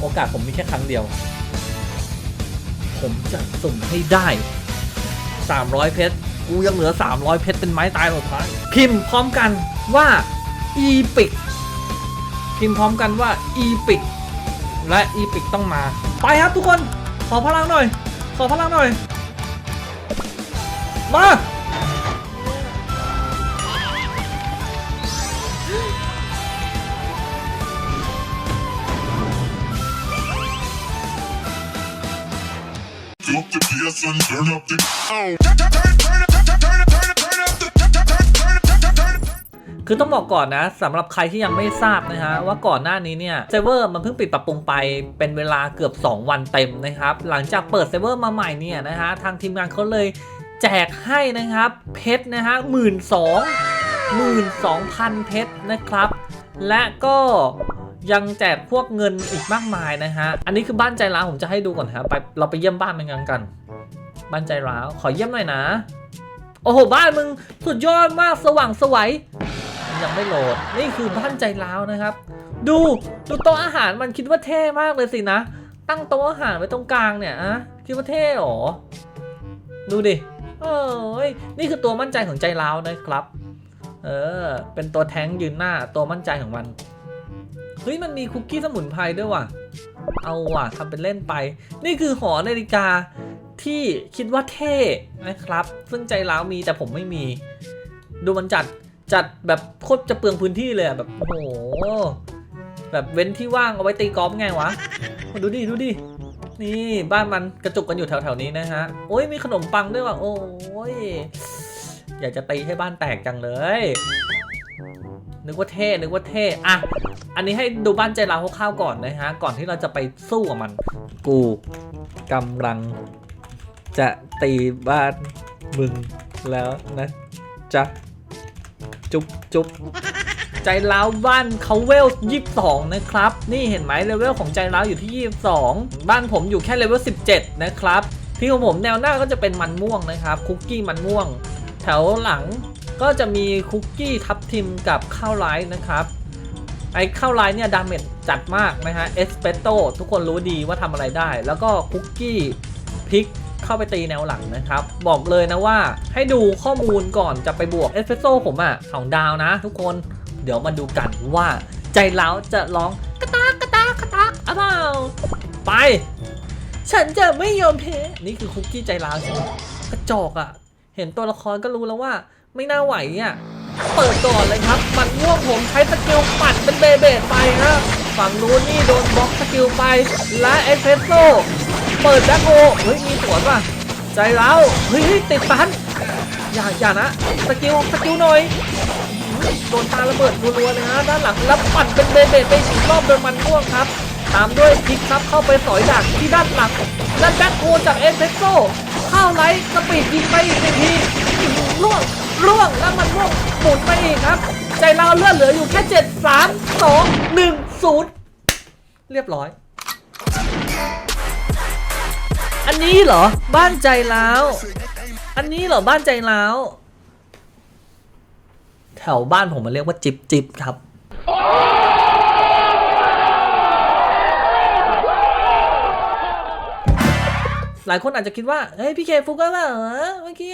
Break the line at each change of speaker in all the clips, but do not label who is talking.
โอกาสผมมีแค่ครั้งเดียว ผมจะสุ่มให้ได้ 300 เพชร กูยังเหลือ 300 เพชร เป็นไม้ตายสุดท้าย พิมพ์พร้อมกันว่า e p i c พิมพ์พร้อมกันว่า e p i c และ e p i c ต้องมา ไปครับทุกคน ขอพลังหน่อย ขอพลังหน่อย มา
Drop the PS and turn up the. Oh.
คือต้องบอกก่อนนะสำหรับใครที่ยังไม่ทราบนะฮะว่าก่อนหน้านี้เนี่ยเซิร์ฟเวอร์มันเพิ่งปิดปรับปรุงไปเป็นเวลาเกือบ 2 วันเต็มนะครับ หลังจากเปิดเซิร์ฟเวอร์มาใหม่เนี่ยนะฮะทางทีมงานเขาเลยแจกให้นะครับเพชรนะฮะหมื่นสองหมื่นสองพันเพชรนะครับ และก็ยังแจกพวกเงินอีกมากมายนะฮะ อันนี้คือบ้านใจร้าวผมจะให้ดูก่อนครับไปเราไปเยี่ยมบ้านมันกันกัน บ้านใจร้าวขอเยี่ยมหน่อยนะ โอ้โห บ้านมึงสุดยอดมากสว่างสวยยังไม่โหลด นี่คือบ้านใจร้าวนะครับ ดูดูโต๊ะอาหารมันคิดว่าเท่มากเลยสินะ ตั้งโต๊ะอาหารไว้ตรงกลางเนี่ยอะคิดว่าเท่หรอ ดูดิเอ้ยนี่คือตัวมั่นใจของใจร้าวนะครับ เออ เป็นตัวแท้งยืนหน้าตัวมั่นใจของมัน เฮ้ย มันมีคุกกี้สมุนไพรด้วยว่ะ เอาว่ะทำเป็นเล่นไป นี่คือหอนาฬิกา ที่คิดว่าเท่นะครับ ซึ่งใจร้าวมีแต่ผมไม่มี ดูมันจัดจัดแบบโคตรจะเปลืองพื้นที่เลยอะแบบโอ้โหแบบเว้นที่ว่างเอาไว้ตีกอล์ฟไงวะดูดิดูดินี่บ้านมันกระจุกกันอยู่แถวๆนี้นะฮะโอ้ยมีขนมปังด้วยว่ะโอ้ยอยากจะตีให้บ้านแตกจังเลย นึกว่าเท่นึกว่าเท่อะอันนี้ให้ดูบ้านใจเราคร่าวๆก่อนนะฮะ ก่อนที่เราจะไปสู้กับมัน กูกำลัง จะตีบ้านมึงแล้วนะจ๊ะจุ๊บจุ๊บใจร้าวบ้านเขาเวล22นะครับ นี่เห็นไหมเลเวลของใจร้าวอยู่ที่ 22 บ้านผมอยู่แค่เลเวล17 นะครับที่ของผมแนวหน้าก็จะเป็นมันม่วงนะครับ คุกกี้มันม่วง แถวหลังก็จะมีคุกกี้ทับทิมกับข้าวไรซ์นะครับ ไอ้ข้าวไรซ์เนี่ยดาเมจจัดมากนะฮะเอสเปโตทุกคนรู้ดีว่าทำอะไรได้ แล้วก็คุกกี้พริก เข้าไปตีแนวหลังนะครับ บอกเลยนะว่าให้ดูข้อมูลก่อนจะไปบวกเอสเ e รสโซ่ผมอะสองดาวนะ ทุกคนเดี๋ยวมาดูกันว่าใจเล้าจะร้องกระตากกระตากกระตากอะเปล่าไป ฉันจะไม่ยอมแพ้นี่คือคุกกี้ใจร้าใช่ไหมกระจอกอะเห็นตัวละครก็รู้แล้วว่า ไม่น่าไหวอะเปิดก่อนเลยครับ มันม่วงผมใช้สกิลปัดเป็นเบเบดไปฮะฝั่งนู้นนี่โดนบล็อกสกิลไปและเอสเ e รสโซ่ เปิดแบ็คโฮเฮ้ยมีสวนป่ะใจเราเฮ้ยติดตันอย่าอย่านะสกิลสกิลหน่อยโดนตาระเบิดรัวๆเลยฮะด้านหลังแล้วปัดเป็นเบเบไปอีกรอบโดนมันม่วงครับ ตามด้วยพิกครับเข้าไปสอยดักที่ด้านหลังและแบ็คโฮจากเอสเพรสโซ่เข้าไลท์สปีดยิงไปอีกหนึ่งทีอื้อหือร่วงร่วงแล้วมันม่วงหมุนไปอีกครับ ใจเราเลือดเหลืออยู่แค่ 7 3 2 1 0 เรียบร้อย นนี้เหรอ บ้านใจล้าวอันนี้เหรอบ้านใจล้าวแถวบ้านผมมันเรียกว่าจิบจิบครับหลายคนอาจจะคิดว่า เฮ้ยพี่เคฟุกก็ว่าเหรอเมื่อกี้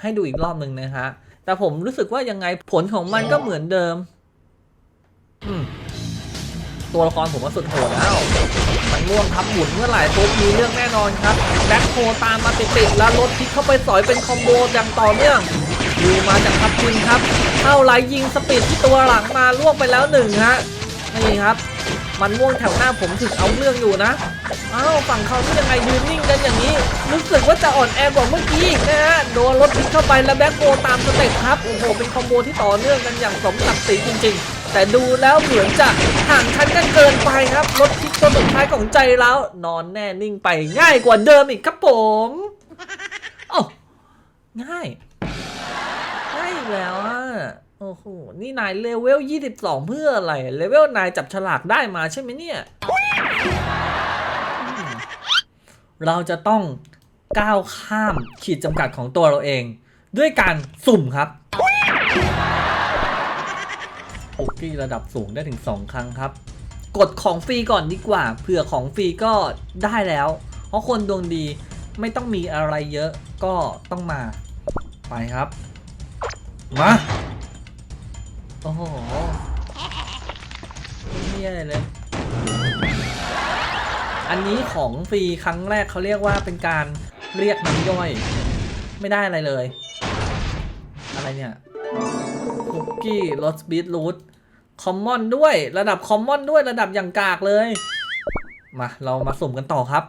ให้ดูอีกรอบหนึ่งนะฮะ แต่ผมรู้สึกว่ายังไงผลของมันก็เหมือนเดิม อืม ตัวละครผมว่าสุดโหดแล้วมันม่วงทับหมุนเมื่อไหร่ปุ๊บมีเรื่องแน่นอนครับแบ็คโฮตามมาติดๆแล้วรถพลิกเข้าไปสอยเป็นคอมโบอย่างต่อเนื่องดูมาจากทับทิมครับเข้าไหลยิงสปีดที่ตัวหลังมาล่วงไปแล้วหนึ่งฮะนี่ครับ มันม่วงแถวหน้าผมถึงเอาเรื่องอยู่นะ อ้าวฝั่งเขาที่ยังไงยืนนิ่งกันอย่างนี้ รู้สึกว่าจะอ่อนแอกว่าเมื่อกี้นะฮะโดนรถพิกเข้าไปแล้วแบ็คโฮตามสเต็ปครับโอ้โหเป็นคอมโบที่ต่อเนื่องกันอย่างสมศักดิ์ศรีจริง ๆ แต่ดูแล้วเหมือนจะห่างชั้นกันเกินไปครับรถพิกตัวสุดท้ายของใจแล้ว นอนแน่นิ่งไปง่ายกว่าเดิมอีกครับผมโอ้ง่ายง่ายแล้วอะโอ้โหนี่นายเลเวล 22 เพื่ออะไรเลเวลนายจับฉลากได้มาใช่ไหมเนี่ย เราจะต้องก้าวข้ามขีดจำกัดของตัวเราเอง ด้วยการสุ่มครับคุกกี้ระดับสูงได้ถึง 2 ครั้งครับ กดของฟรีก่อนดีกว่าเผื่อของฟรีก็ได้แล้ว เพราะคนดวงดีไม่ต้องมีอะไรเยอะก็ต้องมา ไปครับ มา โอ้โหไม่มีอะไรเลย อันนี้ของฟรีครั้งแรกเขาเรียกว่าเป็นการเรียกน้ำย่อย ไม่ได้อะไรเลย อะไรเนี่ยคุกกี้รสบีทรูทคอมมอนด้วยระดับคอมมอนด้วยระดับอย่างกากเลย มาเรามาสุ่มกันต่อครับ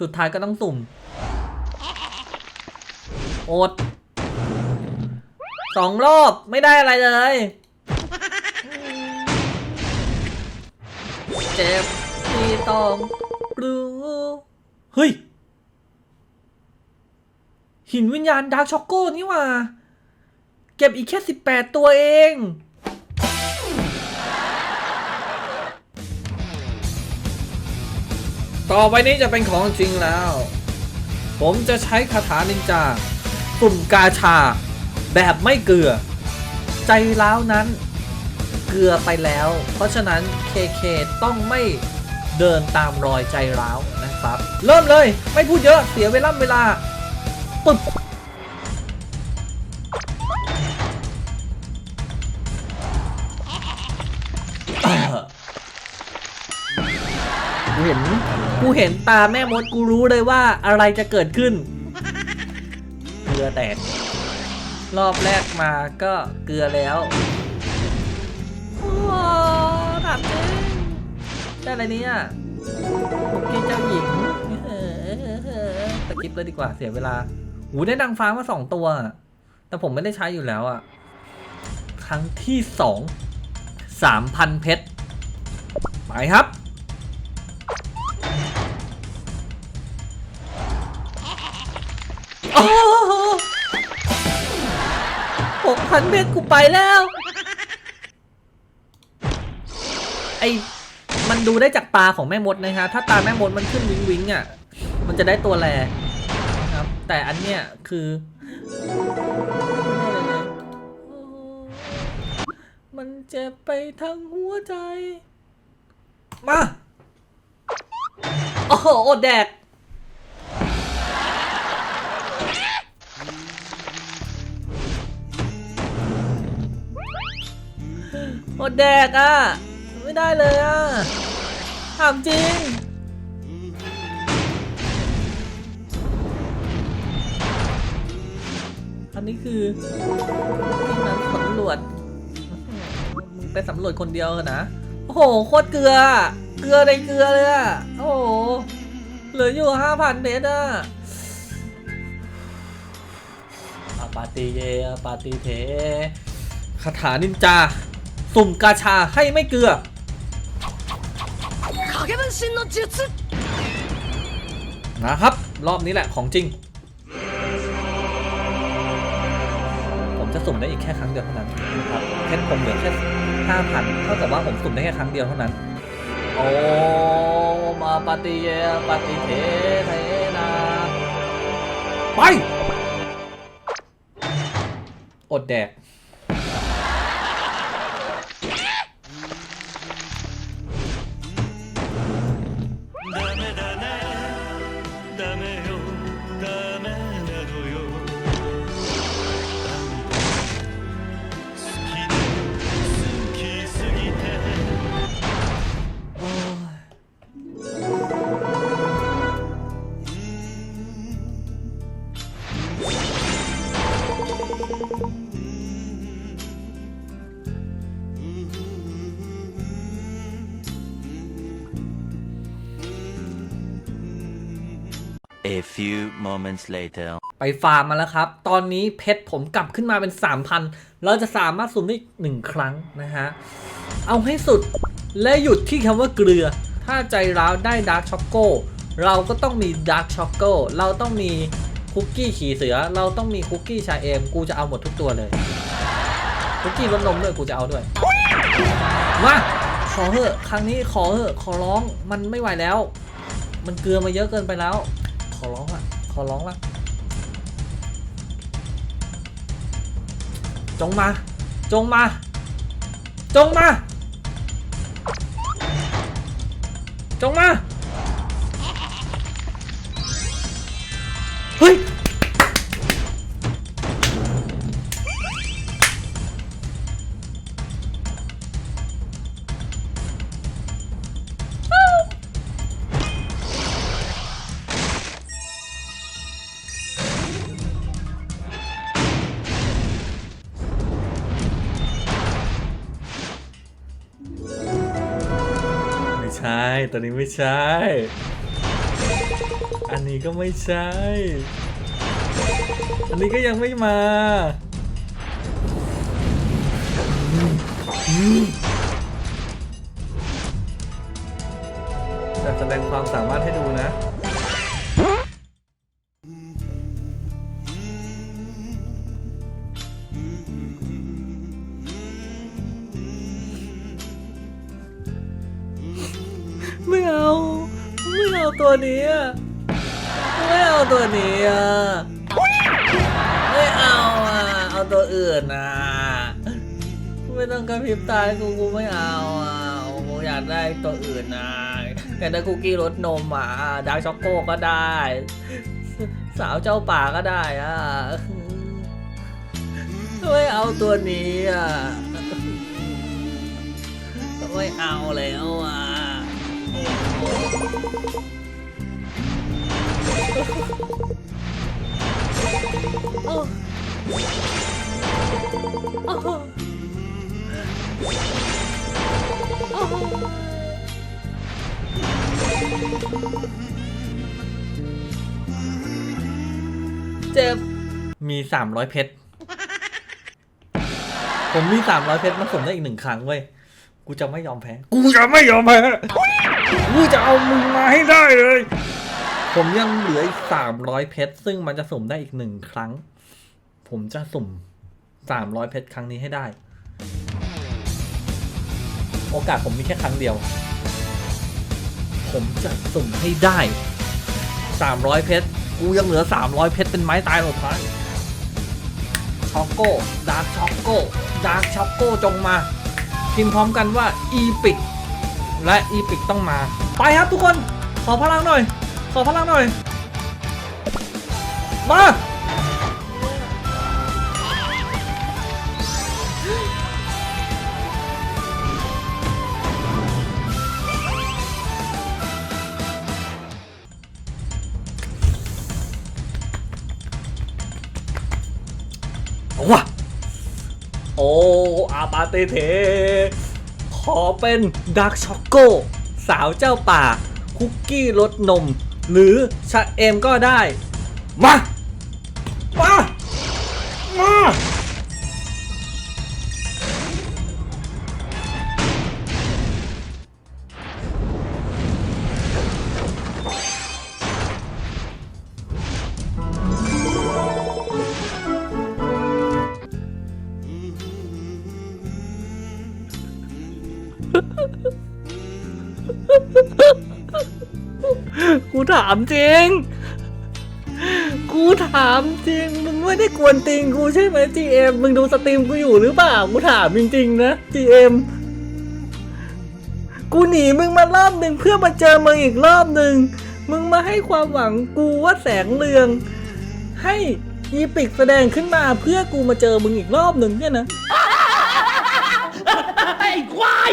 สุดท้ายก็ต้องสุ่ม โอดสองรอบไม่ได้อะไรเลย เจ็บ ที่ต้องรู้ เฮ้ย หินวิญญาณดาร์กช็อกโก้นี่ว่า เก็บอีกแค่ 18 ตัวเอง ต่อไปนี้จะเป็นของจริงแล้ว ผมจะใช้คาถานินจาสุ่มกาชา แบบไม่เกลือ ใจร้าวนั้น เกลือไปแล้ว เพราะฉะนั้น KK ต้องไม่ เดินตามรอยใจร้าวนะครับ เริ่มเลยไม่พูดเยอะเสียเวลาเวลาปึ๊บอ่ากูเห็นกูเห็นตาแม่มดกูรู้เลยว่าอะไรจะเกิดขึ้นเกลือแตกรอบแรกมาก็เกลือแล้วโอ้ถามจริง ได้อะไรเนี่ยคุกกี้เจ้าหญิงเออตะกิปเลยดีกว่าเสียเวลาหูได้ดังฟ้ามาสองตัว แต่ผมไม่ได้ใช้อยู่แล้วอะครั้งที่สองสามพันเพชรไปครับ โอ้หกพันเพชรกูไปแล้ว ไอ มันดูได้จากตาของแม่มดนะฮะถ้าตาแม่มดมันขึ้นวิงวิงอะมันจะได้ตัวแรนะครับ แต่อันเนี้ยคือมันเจ็บไปทั้งหัวใจ มา โอ้โหอดแดกอดแดกอะ ไม่ได้เลยอะถามจริง อันนี้คือที่มันสำรวจมึงไปสำรวจคนเดียวนะ โอ้โห โคตรเกลือ เกลือในเกลือเลยอะ โอ้โห เหลืออยู่ห้าพันเมตรอะอาปาติเยาปาติเทคาถานินจา สุ่มกาชาให้ไม่เกลือ
影分身の術
นะครับ รอบนี้แหละของจริง ผมจะสุ่มได้อีกแค่ครั้งเดียวเท่านั้นนะครับเพชรผมเหลือแค่ห้าพันเท่ากับว่าผมสุ่มได้แค่ครั้งเดียวเท่านั้น โอ้มาปฏิเยปฏิเทเทนาไป อดแดก ไปฟาร์มมาแล้วครับ ตอนนี้เพชรผมกลับขึ้นมาเป็น 3,000 เราจะสามารถสุ่มได้อีกหนึ่งครั้งนะฮะ เอาให้สุดและหยุดที่คำว่าเกลือ ถ้าใจร้าวได้ดาร์กช็อกโกเราก็ต้องมีดาร์กช็อกโกเราต้องมีคุกกี้ขี่เสือ เราต้องมีคุกกี้ชาเอม กูจะเอาหมดทุกตัวเลย คุกกี้รสนมด้วยกูจะเอาด้วย มา ขอเหอะ ครั้งนี้ขอเหอะ ขอร้อง มันไม่ไหวแล้ว มันเกลือมาเยอะเกินไปแล้ว ขอร้องละขอร้องละจงมา จงมา จงมา จงมา ตัวนี้ไม่ใช่ อันนี้ก็ไม่ใช่ อันนี้ก็ยังไม่มาจะแสดงความสามารถ นี้อะไม่เอาตัวนี้อะไม่เอาอะเอาตัวอื่นอะไม่ต้องกระพริบตาให้กูกูไม่เอาอะกูอยากได้ตัวอื่นนะอยากได้คุกกี้รสนมอะดาร์กช็อกโกก็ได้ สาวเจ้าป่าก็ได้อะไม่เอาตัวนี้อะไม่เอาแล้วอะ เจ็บ มี300เพชร ผมมี300เพชรมันสมได้อีกหนึ่งครั้งเว้ย กูจะไม่ยอมแพ้ กูจะไม่ยอมแพ้ กูจะเอามึงมาให้ได้เลย ผมยังเหลืออีก300เพชร ซึ่งมันจะสุ่มได้อีกหนึ่งครั้ง ผมจะสุ่ม 300 เพชรครั้งนี้ให้ได้ โอกาสผมมีแค่ครั้งเดียว ผมจะสุ่มให้ได้ 300 เพชรกูยังเหลือ 300 เพชรเป็นไม้ตายสุดท้ายช็อกโก้ดาร์กช็อกโก้ดาร์กช็อกโก้จงมาพิมพ์พร้อมกันว่าอีพิกและอีพิกต้องมา ไปครับทุกคน ขอพลังหน่อย ขอพลังหน่อย มา โออาปาเตเท ขอเป็นดาร์กช็อกโก สาวเจ้าป่า คุกกี้รสนม หรือชะเอมก็ได้ มา ถามจริง กูถามจริง มึงไม่ได้กวนติงกูใช่ไหม GM มึงดูสตรีมกูอยู่หรือเปล่า กูถามจริงๆนะ GM กูหนีมึงมารอบหนึ่งเพื่อมาเจอมึงอีกรอบหนึ่ง มึงมาให้ความหวังกูว่าแสงเรือง ให้อีปิกแสดงขึ้นมาเพื่อกูมาเจอมึงอีกรอบหนึ่งเนี่ยนะ
ไอ้ควาย